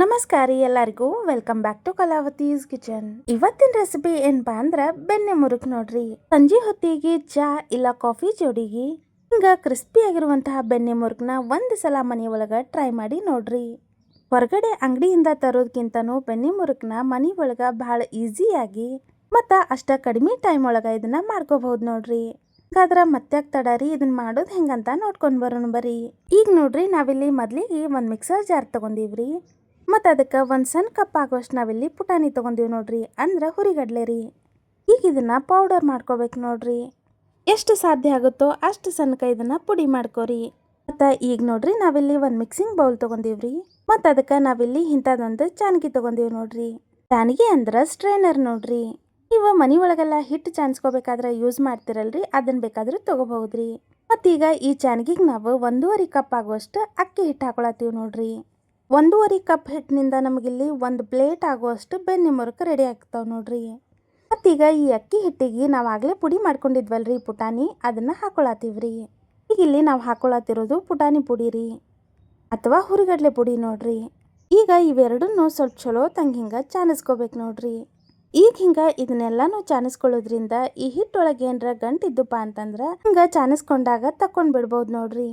ನಮಸ್ಕಾರ ಎಲ್ಲರಿಗೂ. Welcome back to Kalavathi's kitchen ಇವತ್ತಿನ ರೆಸಿಪಿ ಏನಪ್ಪಾ ಅಂದ್ರ ಬೆಣ್ಣೆ ಮುರುಕ್ ನೋಡ್ರಿ. ಸಂಜೆ ಹೊತ್ತಿಗೆ ಚಾ ಇಲ್ಲ ಕಾಫಿ ಜೋಡಿಗೆ ಹಿಂಗ ಕ್ರಿಸ್ಪಿ ಆಗಿರುವಂತಹ ಬೆಣ್ಣೆ ಮುರುಕ್ನ ಒಂದ್ ಸಲ ಮನೆಯೊಳಗ ಟ್ರೈ ಮಾಡಿ ನೋಡ್ರಿ. ಹೊರಗಡೆ ಅಂಗಡಿಯಿಂದ ತರೋದ್ಕಿಂತನೂ ಬೆಣ್ಣೆ ಮುರುಕ್ನ ಮನೆ ಒಳಗ ಬಹಳ ಈಸಿಯಾಗಿ ಮತ್ತ ಅಷ್ಟ ಕಡಿಮೆ ಟೈಮ್ ಒಳಗ ಇದನ್ನ ಮಾಡ್ಕೋಬಹುದು ನೋಡ್ರಿ. ಹಾಗಾದ್ರ ಮತ್ತೆ ತಡರಿ ಇದನ್ನ ಮಾಡೋದು ಹೆಂಗಂತ ನೋಡ್ಕೊಂಡು ಬರೋಣ ಬರ್ರಿ ಈಗ ನೋಡ್ರಿ ನಾವಿಲ್ಲಿ ಮೊದಲಿಗೆ ಒಂದು ಮಿಕ್ಸರ್ ಜಾರ್ ತಗೊಂಡಿವ್ರಿ. ಮತ್ತು ಅದಕ್ಕೆ ಒಂದು ಸಣ್ಣ ಕಪ್ ಆಗುವಷ್ಟು ನಾವಿಲ್ಲಿ ಪುಟಾಣಿ ತೊಗೊಂಡೀವಿ ನೋಡ್ರಿ, ಅಂದ್ರೆ ಹುರಿಗಡಲೆ ರೀ. ಈಗ ಇದನ್ನು ಪೌಡರ್ ಮಾಡ್ಕೋಬೇಕು ನೋಡ್ರಿ. ಎಷ್ಟು ಸಾಧ್ಯ ಆಗುತ್ತೋ ಅಷ್ಟು ಸಣ್ಣಕ ಇದನ್ನು ಪುಡಿ ಮಾಡ್ಕೋರಿ. ಮತ್ತು ಈಗ ನೋಡ್ರಿ ನಾವಿಲ್ಲಿ ಒಂದು ಮಿಕ್ಸಿಂಗ್ ಬೌಲ್ ತೊಗೊಂಡೀವ್ರಿ ಮತ್ತು ಅದಕ್ಕೆ ನಾವಿಲ್ಲಿ ಇಂಥದ್ದೊಂದು ಚಾನ್ಗಿ ತೊಗೊಂಡೀವಿ ನೋಡ್ರಿ. ಚಾನ್ಗಿ ಅಂದ್ರೆ ಸ್ಟ್ರೈನರ್ ನೋಡ್ರಿ. ನೀವು ಮನೆ ಒಳಗೆಲ್ಲ ಹಿಟ್ಟು ಚಾನ್ಸ್ಕೋಬೇಕಾದ್ರೆ ಯೂಸ್ ಮಾಡ್ತಿರಲ್ರಿ ಅದನ್ನ ಬೇಕಾದ್ರೆ ತೊಗೋಬಹುದ್ರಿ. ಮತ್ತೀಗ ಈ ಚಾನ್ಗಿಗೆ ನಾವು ಒಂದೂವರೆ ಕಪ್ ಆಗುವಷ್ಟು ಅಕ್ಕಿ ಹಿಟ್ಟು ಹಾಕೊಳತ್ತೀವಿ ನೋಡ್ರಿ. ಒಂದೂವರೆ ಕಪ್ ಹಿಟ್ಟಿನಿಂದ ನಮಗಿಲ್ಲಿ ಒಂದು ಪ್ಲೇಟ್ ಆಗುವಷ್ಟು ಬೆನ್ನಿ ಮುರುಕ ರೆಡಿ ಆಗ್ತಾವೆ ನೋಡ್ರಿ. ಮತ್ತೀಗ ಈ ಅಕ್ಕಿ ಹಿಟ್ಟಿಗೆ ನಾವು ಆಗಲೇ ಪುಡಿ ಮಾಡ್ಕೊಂಡಿದ್ವಲ್ರಿ ಪುಟಾಣಿ, ಅದನ್ನು ಹಾಕೊಳತ್ತೀವ್ರಿ ಈಗ ಇಲ್ಲಿ ನಾವು ಹಾಕೊಳತ್ತಿರೋದು ಪುಟಾಣಿ ಪುಡಿ ರೀ ಅಥವಾ ಹುರಿಗಡಲೆ ಪುಡಿ ನೋಡ್ರಿ. ಈಗ ಇವೆರಡನ್ನು ಸ್ವಲ್ಪ ಚಲೋ ತಂಗ ಹಿಂಗೆ ಚಾನಿಸ್ಕೋಬೇಕು ನೋಡ್ರಿ. ಈಗ ಹಿಂಗ ಇದನ್ನೆಲ್ಲಾನು ಚಾನಿಸ್ಕೊಳ್ಳೋದ್ರಿಂದ ಈ ಹಿಟ್ಟೊಳಗೆ ಏನರ ಗಂಟಿದ್ದಪ್ಪ ಅಂತಂದ್ರೆ ಹಿಂಗ ಚಾನಿಸ್ಕೊಂಡಾಗ ತಕ್ಕೊಂಡು ಬಿಡ್ಬೋದು ನೋಡ್ರಿ.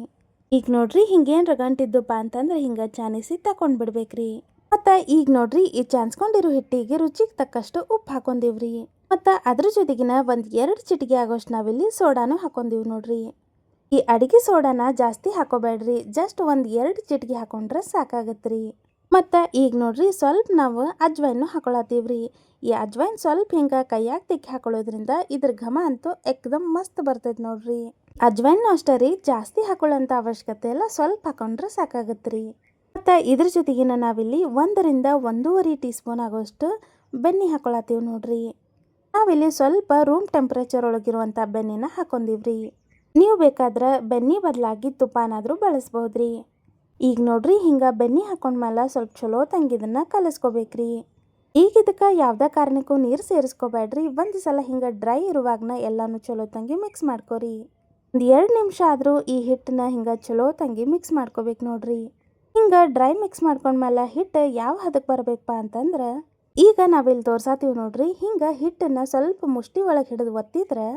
ಈಗ ನೋಡ್ರಿ ಹಿಂಗೇನ್ರ ಗಂಟಿದ್ದಪ್ಪ ಅಂತಂದ್ರೆ ಹಿಂಗ ಚಾನಿಸಿ ತಕೊಂಡ್ ಬಿಡ್ಬೇಕ್ರಿ. ಮತ್ತ ಈಗ ನೋಡ್ರಿ ಈ ಚಾನ್ಸ್ಕೊಂಡಿರೋ ಹಿಟ್ಟಿಗೆ ರುಚಿಗೆ ತಕ್ಕಷ್ಟು ಉಪ್ಪು ಹಾಕೊಂಡಿವ್ರಿ ಮತ್ತ ಅದ್ರ ಜೊತೆಗಿನ ಒಂದ್ ಎರಡು ಚಿಟಿಕೆ ಆಗೋಷ್ಟು ನಾವಿಲ್ಲಿ ಸೋಡಾನು ಹಾಕೊಂಡಿವ್ ನೋಡ್ರಿ. ಈ ಅಡಿಗೆ ಸೋಡಾನ ಜಾಸ್ತಿ ಹಾಕೋಬೇಡ್ರಿ, ಜಸ್ಟ್ ಒಂದ್ ಎರಡು ಚಿಟಿಕೆ ಹಾಕೊಂಡ್ರೆ ಸಾಕಾಗತ್ರಿ. ಮತ್ತು ಈಗ ನೋಡ್ರಿ ಸ್ವಲ್ಪ ನಾವು ಅಜ್ವೈನು ಹಾಕೊಳತ್ತೀವ್ರಿ. ಈ ಅಜ್ವೈನ್ ಸ್ವಲ್ಪ ಹಿಂಗೆ ಕೈಯಾಗ ತಿಕ್ಕಿ ಹಾಕೊಳ್ಳೋದ್ರಿಂದ ಇದ್ರ ಘಮ ಅಂತೂ ಎಕ್ದಮ್ ಮಸ್ತ್ ಬರ್ತೈತೆ ನೋಡ್ರಿ. ಅಜ್ವೈನ್ ಅಷ್ಟೇ ರೀ, ಜಾಸ್ತಿ ಹಾಕೊಳ್ಳೋಂಥ ಅವಶ್ಯಕತೆ ಇಲ್ಲ, ಸ್ವಲ್ಪ ಹಾಕೊಂಡ್ರೆ ಸಾಕಾಗತ್ರಿ. ಮತ್ತು ಇದ್ರ ಜೊತೆಗಿನ ನಾವಿಲ್ಲಿ ಒಂದರಿಂದ ಒಂದೂವರೆ ಟೀ ಸ್ಪೂನ್ ಆಗೋಷ್ಟು ಬೆಣ್ಣೆ ಹಾಕೊಳತ್ತೀವಿ ನೋಡ್ರಿ. ನಾವಿಲ್ಲಿ ಸ್ವಲ್ಪ ರೂಮ್ ಟೆಂಪ್ರೇಚರ್ ಒಳಗಿರುವಂಥ ಬೆಣ್ಣೆನ ಹಾಕೊಂಡಿವ್ರಿ. ನೀವು ಬೇಕಾದ್ರೆ ಬೆಣ್ಣೆ ಬದಲಾಗಿ ತುಪ್ಪನಾದರೂ ಬಳಸ್ಬೋದ್ರಿ. ಈಗ ನೋಡ್ರಿ ಹಿಂಗೆ ಹಾಕೊಂಡ ಮೇಲೆ ಸ್ವಲ್ಪ ಚಲೋ ತಂಗಿದನ್ನ ಕಲಿಸ್ಕೋಬೇಕ್ರಿ. ಈಗ ಇದಕ್ಕೆ ಯಾವುದೇ ಕಾರಣಕ್ಕೂ ನೀರು ಸೇರಿಸ್ಕೋಬೇಡ್ರಿ. ಒಂದು ಸಲ ಹಿಂಗೆ ಡ್ರೈ ಇರುವಾಗನ ಎಲ್ಲಾನು ಚಲೋ ತಂಗಿ ಮಿಕ್ಸ್ ಮಾಡ್ಕೋರಿ. ಒಂದು ಎರಡು ನಿಮಿಷ ಆದರೂ ಈ ಹಿಟ್ಟನ್ನ ಹಿಂಗೆ ಚಲೋ ತಂಗಿ ಮಿಕ್ಸ್ ಮಾಡ್ಕೋಬೇಕು ನೋಡ್ರಿ. ಹಿಂಗೆ ಡ್ರೈ ಮಿಕ್ಸ್ ಮಾಡ್ಕೊಂಡ್ಮೇಲೆ ಹಿಟ್ಟು ಯಾವ ಹದಕ್ಕೆ ಬರಬೇಕಪ್ಪ ಅಂತಂದ್ರೆ, ಈಗ ನಾವಿಲ್ಲಿ ತೋರ್ಸಾತೀವಿ ನೋಡ್ರಿ, ಹಿಂಗೆ ಹಿಟ್ಟನ್ನು ಸ್ವಲ್ಪ ಮುಷ್ಟಿ ಒಳಗೆ ಹಿಡಿದು ಒತ್ತಿದ್ರೆ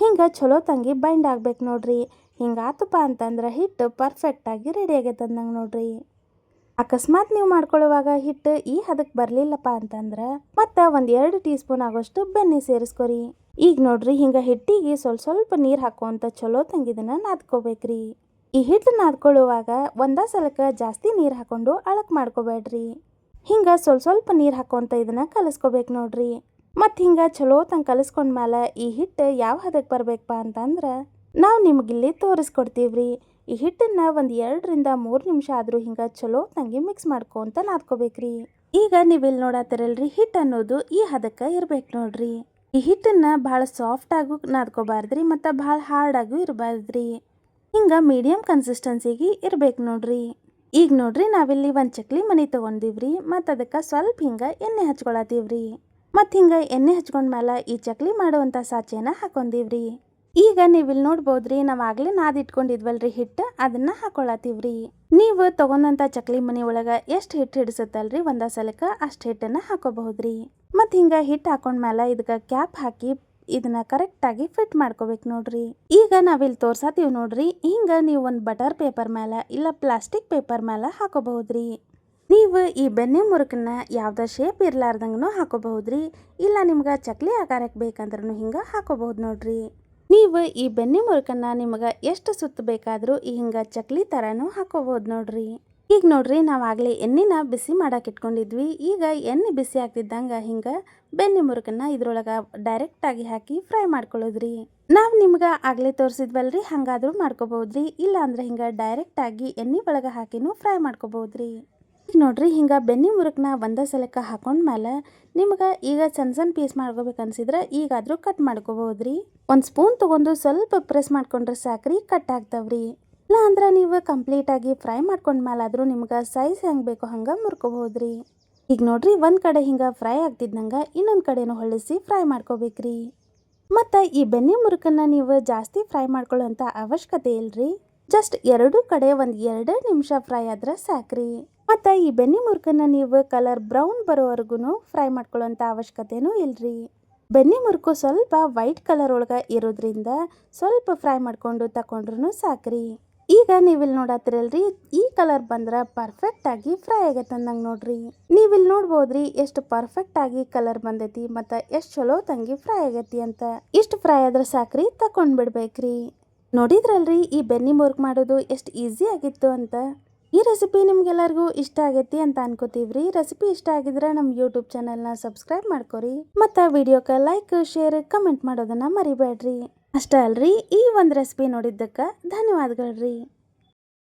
ಹಿಂಗೆ ಚಲೋ ತಂಗಿ ಬೈಂಡ್ ಆಗ್ಬೇಕು ನೋಡ್ರಿ. ಹಿಂಗಾತಪ್ಪ ಅಂತಂದ್ರೆ ಹಿಟ್ಟು ಪರ್ಫೆಕ್ಟಾಗಿ ರೆಡಿ ಆಗೈತೆ ಅಂದಂಗೆ ನೋಡ್ರಿ. ಅಕಸ್ಮಾತ್ ನೀವು ಮಾಡ್ಕೊಳ್ಳುವಾಗ ಹಿಟ್ಟು ಈ ಹದಕ್ಕೆ ಬರಲಿಲ್ಲಪ್ಪ ಅಂತಂದ್ರೆ ಮತ್ತೆ ಒಂದು ಎರಡು ಟೀ ಸ್ಪೂನ್ ಆಗೋಷ್ಟು ಬೆಣ್ಣೆ ಸೇರಿಸ್ಕೊರಿ. ಈಗ ನೋಡ್ರಿ ಹಿಂಗೆ ಹಿಟ್ಟಿಗೆ ಸ್ವಲ್ಪ ಸ್ವಲ್ಪ ನೀರು ಹಾಕೋಂತ ಚಲೋ ತಂಗಿದನ್ನ ನಾದ್ಕೋಬೇಕ್ರಿ. ಈ ಹಿಟ್ಟು ನಾದ್ಕೊಳ್ಳುವಾಗ ಒಂದೇ ಸಲಕ್ಕೆ ಜಾಸ್ತಿ ನೀರು ಹಾಕೊಂಡು ಅಳಕ್ ಮಾಡ್ಕೋಬೇಡ್ರಿ ಹಿಂಗೆ ಸ್ವಲ್ಪ ಸ್ವಲ್ಪ ನೀರು ಹಾಕೋಂತ ಇದನ್ನ ಕಲಿಸ್ಕೋಬೇಕು ನೋಡ್ರಿ. ಮತ್ತು ಹಿಂಗೆ ಚಲೋ ತಂಗ ಕಲಿಸ್ಕೊಂಡ್ಮೇಲೆ ಈ ಹಿಟ್ಟು ಯಾವ ಹದಕ್ಕೆ ಬರಬೇಕಪ್ಪ ಅಂತಂದ್ರೆ ನಾವು ನಿಮಗಿಲ್ಲಿ ತೋರಿಸ್ಕೊಡ್ತೀವ್ರಿ. ಈ ಹಿಟ್ಟನ್ನು ಒಂದು ಎರಡರಿಂದ ಮೂರು ನಿಮಿಷ ಆದರೂ ಹಿಂಗೆ ಚಲೋ ತಂಗಿ ಮಿಕ್ಸ್ ಮಾಡ್ಕೊಂತ ನಾದ್ಕೋಬೇಕ್ರಿ. ಈಗ ನೀವಿಲ್ಲಿ ನೋಡತ್ತಿರಲ್ರಿ ಹಿಟ್ಟು ಅನ್ನೋದು ಈ ಹದಕ್ಕೆ ಇರ್ಬೇಕು ನೋಡ್ರಿ. ಈ ಹಿಟ್ಟನ್ನು ಭಾಳ ಸಾಫ್ಟ್ ಆಗು ನಾದ್ಕೋಬಾರ್ದ್ರಿ ಮತ್ತು ಭಾಳ ಹಾರ್ಡ್ ಆಗು ಇರಬಾರ್ದ್ರಿ. ಹಿಂಗೆ ಮೀಡಿಯಮ್ ಕನ್ಸಿಸ್ಟೆನ್ಸಿಗೆ ಇರ್ಬೇಕು ನೋಡ್ರಿ. ಈಗ ನೋಡ್ರಿ ನಾವಿಲ್ಲಿ ಒಂದು ಚಕ್ಲಿ ಮನೆ ತೊಗೊಂಡಿವ್ರಿ ಮತ್ತು ಅದಕ್ಕೆ ಸ್ವಲ್ಪ ಹಿಂಗೆ ಎಣ್ಣೆ ಹಚ್ಕೊಳತ್ತೀವ್ರಿ ಮತ್ತು ಹಿಂಗೆ ಎಣ್ಣೆ ಹಚ್ಕೊಂಡ್ಮೇಲೆ ಈ ಚಕ್ಲಿ ಮಾಡುವಂಥ ಸಾಚೆನ ಹಾಕೊಂಡಿವ್ರಿ ಈಗ ನೀವು ಇಲ್ಲಿ ನೋಡ್ಬೋದ್ರಿ, ನಾವು ಆಗಲೇ ನಾದ್ ರೀ ಹಿಟ್ಟು, ಅದನ್ನು ಹಾಕೊಳತ್ತೀವ್ರಿ. ನೀವು ತೊಗೊಂಡಂಥ ಚಕ್ಲಿ ಮನೆ ಒಳಗೆ ಎಷ್ಟು ಹಿಟ್ಟು ಹಿಡಿಸುತ್ತಲ್ರಿ, ಒಂದು ಸಲಕ್ಕೆ ಅಷ್ಟು ಹಿಟ್ಟನ್ನು ಹಾಕೋಬಹುದ್ರಿ. ಮತ್ತು ಹಿಂಗೆ ಹಿಟ್ಟು ಹಾಕೊಂಡ್ಮೇಲೆ ಇದಕ್ಕೆ ಕ್ಯಾಪ್ ಹಾಕಿ ಇದನ್ನ ಕರೆಕ್ಟಾಗಿ ಫಿಟ್ ಮಾಡ್ಕೋಬೇಕು ನೋಡ್ರಿ. ಈಗ ನಾವಿಲ್ಲಿ ತೋರ್ಸತ್ತೀವಿ ನೋಡ್ರಿ, ಹಿಂಗೆ ನೀವು ಒಂದು ಬಟರ್ ಪೇಪರ್ ಮೇಲೆ ಇಲ್ಲ ಪ್ಲಾಸ್ಟಿಕ್ ಪೇಪರ್ ಮೇಲೆ ಹಾಕೋಬಹುದ್ರಿ. ನೀವು ಈ ಬೆಣ್ಣೆ ಮುರುಕನ್ನ ಯಾವ್ದ ಶೇಪ್ ಇರ್ಲಾರ್ದಂಗೂ ಹಾಕೋಬಹುದ್ರಿ. ಇಲ್ಲ ನಿಮ್ಗೆ ಚಕ್ಲಿ ಆಕಾರಕ್ಕೆ ಬೇಕಂದ್ರೂ ಹಿಂಗೆ ಹಾಕೋಬಹುದು ನೋಡ್ರಿ. ನೀವು ಈ ಬೆಣ್ಣೆ ಮುರುಕನ್ನ ನಿಮಗೆ ಎಷ್ಟು ಸುತ್ತ ಬೇಕಾದರೂ ಈ ಹಿಂಗೆ ಚಕ್ಲಿ ಥರನೂ ಹಾಕೋಬಹುದು ನೋಡ್ರಿ. ಈಗ ನೋಡ್ರಿ ನಾವು ಆಗಲೇ ಎಣ್ಣೆನ ಬಿಸಿ ಮಾಡಕ್ಕೆ ಇಟ್ಕೊಂಡಿದ್ವಿ. ಈಗ ಎಣ್ಣೆ ಬಿಸಿ ಆಗ್ತಿದ್ದಂಗೆ ಹಿಂಗೆ ಬೆಣ್ಣೆ ಮುರುಕನ್ನ ಇದ್ರೊಳಗೆ ಡೈರೆಕ್ಟಾಗಿ ಹಾಕಿ ಫ್ರೈ ಮಾಡ್ಕೊಳ್ಳೋದ್ರಿ. ನಾವು ನಿಮ್ಗೆ ಆಗಲೇ ತೋರಿಸಿದ್ವಲ್ರಿ ಹಂಗಾದ್ರೂ ಮಾಡ್ಕೋಬಹುದ್ರಿ. ಇಲ್ಲ ಅಂದ್ರೆ ಹಿಂಗೆ ಡೈರೆಕ್ಟಾಗಿ ಎಣ್ಣೆ ಒಳಗೆ ಹಾಕಿನೂ ಫ್ರೈ ಮಾಡ್ಕೋಬಹುದ್ರಿ. ನೋಡ್ರಿ, ಹಿಂಗೆ ಮುರುಕ್ನ ಮುರುಕನ್ನ ಒಂದೇ ಸಲಕ್ಕೆ ಹಾಕೊಂಡ್ಮೇಲೆ ನಿಮ್ಗೆ ಈಗ ಸಣ್ಣ ಸಣ್ಣ ಪೀಸ್ ಮಾಡ್ಕೋಬೇಕು ಅನ್ಸಿದ್ರೆ ಈಗಾದರೂ ಕಟ್ ಮಾಡ್ಕೋಬಹುದ್ರಿ. ಒಂದು ಸ್ಪೂನ್ ತೊಗೊಂಡು ಸ್ವಲ್ಪ ಪ್ರೆಸ್ ಮಾಡ್ಕೊಂಡ್ರೆ ಸಾಕ್ರಿ ಕಟ್ ಆಗ್ತಾವ್ರಿ. ಇಲ್ಲ ಅಂದ್ರೆ ನೀವು ಕಂಪ್ಲೀಟಾಗಿ ಫ್ರೈ ಮಾಡ್ಕೊಂಡ್ಮೇಲಾದರೂ ನಿಮ್ಗೆ ಸೈಜ್ ಹೆಂಗೆ ಬೇಕೋ ಹಂಗೆ ಮುರ್ಕೋಬಹುದ್ರಿ. ಈಗ ನೋಡ್ರಿ, ಒಂದು ಕಡೆ ಹಿಂಗೆ ಫ್ರೈ ಆಗ್ತಿದ್ದಂಗೆ ಇನ್ನೊಂದು ಕಡೆನೂ ಹೊಳಿಸಿ ಫ್ರೈ ಮಾಡ್ಕೋಬೇಕ್ರಿ. ಮತ್ತು ಈ ಬೆನ್ನಿ ಮುರುಕನ್ನ ನೀವು ಜಾಸ್ತಿ ಫ್ರೈ ಮಾಡ್ಕೊಳ್ಳೋಂಥ ಅವಶ್ಯಕತೆ ಇಲ್ರಿ. ಜಸ್ಟ್ ಎರಡು ಕಡೆ ಒಂದು ಎರಡು ನಿಮಿಷ ಫ್ರೈ ಆದ್ರೆ ಸಾಕ್ರಿ. ಮತ್ತು ಈ ಬೆನ್ನಿ ಮುರ್ಕನ್ನ ನೀವು ಕಲರ್ ಬ್ರೌನ್ ಬರೋವರೆಗೂ ಫ್ರೈ ಮಾಡ್ಕೊಳ್ಳೋಂಥ ಅವಶ್ಯಕತೆನೂ ಇಲ್ರಿ. ಬೆನ್ನಿ ಮುರುಕು ಸ್ವಲ್ಪ ವೈಟ್ ಕಲರ್ ಒಳಗ ಇರೋದ್ರಿಂದ ಸ್ವಲ್ಪ ಫ್ರೈ ಮಾಡ್ಕೊಂಡು ತಕೊಂಡ್ರು ಸಾಕ್ರಿ. ಈಗ ನೀವಿಲ್ಲಿ ನೋಡತ್ತಿರಲ್ರಿ ಈ ಕಲರ್ ಬಂದ್ರೆ ಪರ್ಫೆಕ್ಟ್ ಆಗಿ ಫ್ರೈ ಆಗೈತೆ ಅಂದಂಗ ನೋಡ್ರಿ. ನೀವಿಲ್ಲಿ ನೋಡ್ಬೋದ್ರಿ ಎಷ್ಟು ಪರ್ಫೆಕ್ಟ್ ಆಗಿ ಕಲರ್ ಬಂದೈತಿ ಮತ್ತು ಎಷ್ಟು ಚಲೋ ತಂಗಿ ಫ್ರೈ ಆಗೈತಿ ಅಂತ. ಇಷ್ಟು ಫ್ರೈ ಆದ್ರೆ ಸಾಕ್ರಿ ತಕೊಂಡ್ ಬಿಡ್ಬೇಕ್ರಿ ನೋಡಿದ್ರಲ್ರಿ ಈ ಬೆನ್ನಿ ಮುರ್ಕ್ ಮಾಡೋದು ಎಷ್ಟು ಈಸಿ ಆಗಿತ್ತು ಅಂತ. ಈ ರೆಸಿಪಿ ನಿಮ್ಗೆಲ್ಲರಿಗೂ ಇಷ್ಟ ಆಗೈತಿ ಅಂತ ಅನ್ಕೋತೀವ್ರಿ. ರೆಸಿಪಿ ಇಷ್ಟ ಆಗಿದ್ರೆ ನಮ್ಮ ಯೂಟ್ಯೂಬ್ ಚಾನಲ್ನ ಸಬ್ಸ್ಕ್ರೈಬ್ ಮಾಡ್ಕೊರಿ. ಮತ್ತು ವಿಡಿಯೋಕ್ಕೆ ಲೈಕ್ ಶೇರ್ ಕಮೆಂಟ್ ಮಾಡೋದನ್ನ ಮರಿಬೇಡ್ರಿ ಅಷ್ಟೇ ಅಲ್ರಿ ಈ ಒಂದು ರೆಸಿಪಿ ನೋಡಿದ್ದಕ್ಕೆ ಧನ್ಯವಾದಗಳ್ರಿ.